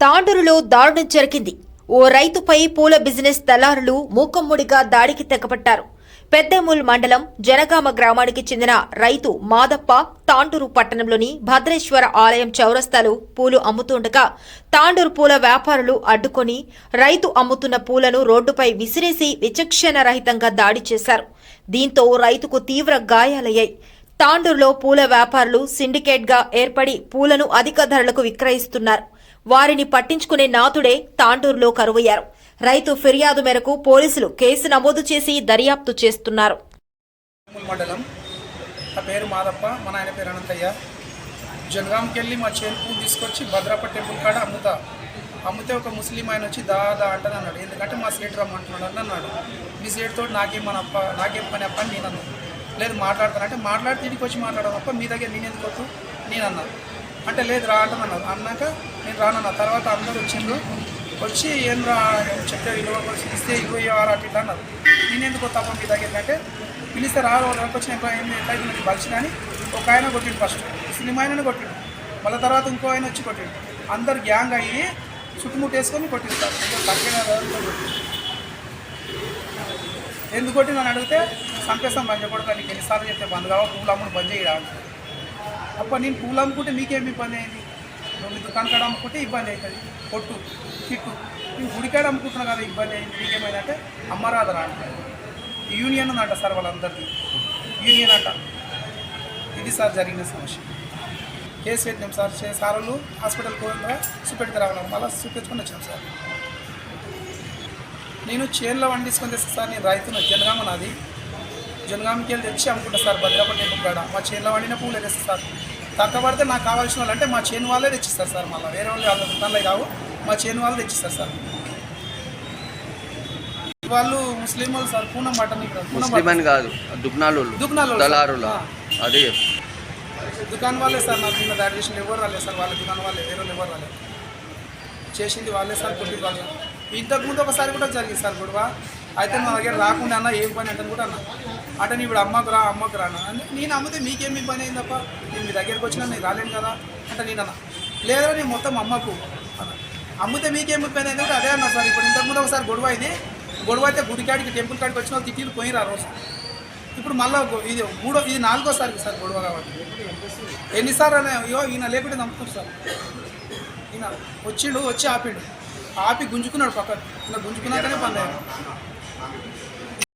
తాండూరులో దారుణం జరిగింది. ఓ రైతుపై పూల బిజినెస్ దళారులు మూకమ్ముడిగా దాడికి తెగపట్టారు. పెద్దమూల్ మండలం జనగామ గ్రామానికి చెందిన రైతు మాదప్ప తాండూరు పట్టణంలోని భద్రేశ్వర ఆలయం చౌరస్తాలో పూలు అమ్ముతుండగా తాండూరు పూల వ్యాపారులు అడ్డుకొని రైతు అమ్ముతున్న పూలను రోడ్డుపై విసిరేసి విచక్షణ రహితంగా దాడి చేశారు. దీంతో రైతుకు తీవ్ర గాయాలయ్యాయి. తాండూరులో పూల వ్యాపారులు సిండికేట్గా ఏర్పడి పూలను అధిక ధరలకు విక్రయిస్తున్నారు. వారిని పట్టించుకునే నాథుడే తాండూరులో కరువయ్యారు. రైతు ఫిర్యాదు మేరకు పోలీసులు కేసు నమోదు చేసి దర్యాప్తు చేస్తున్నారు. మండలం. నా పేరు మాదప్ప మా నాయన పేరు అనంతయ్య. జనగాంకి వెళ్ళి మా చేను పూలు తీసుకొచ్చి భద్రప్ప టెంపుల్ కాడ అమ్ముతా. అమ్మితే ఒక ముస్లిం ఆయన వచ్చి దాదా దా అంటని అన్నాడు. ఎందుకంటే మా సేటు రమ్మంటున్నాడు అని అన్నాడు. మీ సేటుతో నాకేం మన అప్ప నాకేం పని అప్ప అని నేను అన్నాను. లేదు మాట్లాడతానంటే మాట్లాడి తిరిగి వచ్చి మాట్లాడడం అప్ప. మీ దగ్గర నేను ఎందుకు నేను అన్నా అంటే లేదు రా అంటాను అన్నారు. అన్నాక నేను రానన్నా. తర్వాత అందరూ వచ్చిండ్రు. వచ్చి ఏం రా చెప్తే ఇరవై ఇస్తే ఇరవై ఆరు అటు ఇట్లా అన్నారు. నేను ఎందుకు తప్ప మీ దగ్గర అంటే పిలిస్తే రా వాళ్ళకి వచ్చిన ఎట్లా ఎట్లా ఒక ఆయన కొట్టిండు ఫస్ట్ సినిమా ఆయన కొట్టిండు. మళ్ళీ తర్వాత ఇంకో ఆయన వచ్చి కొట్టిండు. అందరు గ్యాంగ్ అయ్యి చుట్టుముట్టేసుకొని కొట్టిస్తారు కొట్టిండు సార్. కొట్టిండు. ఎందుకు అడిగితే సంపేస్తాం బంద్ చెప్పడం నీకు ఎన్నిసార్లు చెప్తే బంద్ కావాలి పూలు అమ్ముడు బంద్ చేయడానికి అప్ప నేను పూలు అమ్ముకుంటే మీకేమి ఇబ్బంది అయింది? నువ్వు మీ దుకాణం కాడ అమ్ముకుంటే ఇబ్బంది అవుతుంది. కొట్టు కిట్టు నేను గుడికాడ అమ్ముకుంటున్నా కదా ఇబ్బంది అయింది. మీకేమైందంటే అమ్మరాదరా అంటారు యూనియన్ అంట సార్ వాళ్ళందరికీ యూనియన్ అంట. ఇది సార్ జరిగిన సమస్య. కేసు పెట్టినాం సార్. చే- హాస్పిటల్కి పోయిందా చూపెడితే రావాలి? మళ్ళీ చూపించుకొని వచ్చాం సార్. నేను చేన్లో వండించుకొని తెస్తా సార్. నేను రైతున్న జనగామ నాది. జనగామకి వెళ్ళి తెచ్చి అమ్ముకుంటా సార్ టెంపుల్ కాడ మా చేనులో వండిన పూలే తెస్తా సార్. తక్కువ పడితే నాకు కావాల్సిన వాళ్ళు అంటే మా చేను వాళ్ళే తెచ్చిస్తారు సార్ మళ్ళీ. వేరే వాళ్ళు వాళ్ళ దుకాణాలు కావు. మా చేను వాళ్ళు తెచ్చిస్తారు సార్. వాళ్ళు ముస్లిం వాళ్ళు సార్ పూనం మటన్ ఇక్కడ పూనం ముస్లిం అని కాదు దుగ్నాలు సార్. దళారుల. అదే. దుకాణం వాళ్ళే సార్ నాకు నిన్న దాడి చేసిన ఎవరు రాలేదు సార్ వాళ్ళ దుకాణం వాళ్ళే వేరే వాళ్ళు ఎవరు రాలేదు. చేసింది వాళ్ళే సార్ కొట్టింది వాళ్ళే. ఇంతకు ముందు ఒకసారి కూడా జరిగింది సార్ గొడవ. అయితే నా దగ్గర రాకుండా అన్న ఏం పని అంటే కూడా అన్న. అంటే నీ ఇప్పుడు అమ్మకు రా అమ్మకు రానా అంటే నేను అమ్మితే మీకేం పని అయింది తప్ప నేను మీ దగ్గరికి వచ్చినా నేను రాలేను కదా అంటే నేను అన్న. లేదా నేను మొత్తం అమ్మకు అన్న. అమ్మితే మీకేం పని అయింది కూడా అదే అన్న సార్ ఇప్పుడు ఇంతకు ముందు ఒకసారి గొడవ అయింది. గొడవ అయితే గుడికాడికి టెంపుల్ కాడికి వచ్చిన వాళ్ళు తిట్టిలు పోయిరా రోజు. ఇప్పుడు మళ్ళీ ఇది మూడో ఇది నాలుగోసారి సార్ గొడవ కాబట్టి. ఎన్నిసార్లు అనే అయ్యో ఈయన లేకుంటే నమ్ముతాం సార్. ఈయన వచ్చిండు వచ్చి ఆపిండు. ఆపి గుంజుకున్నాడు పక్కన ఇలా గుంజుకున్నాకనే పని అయ్యాడు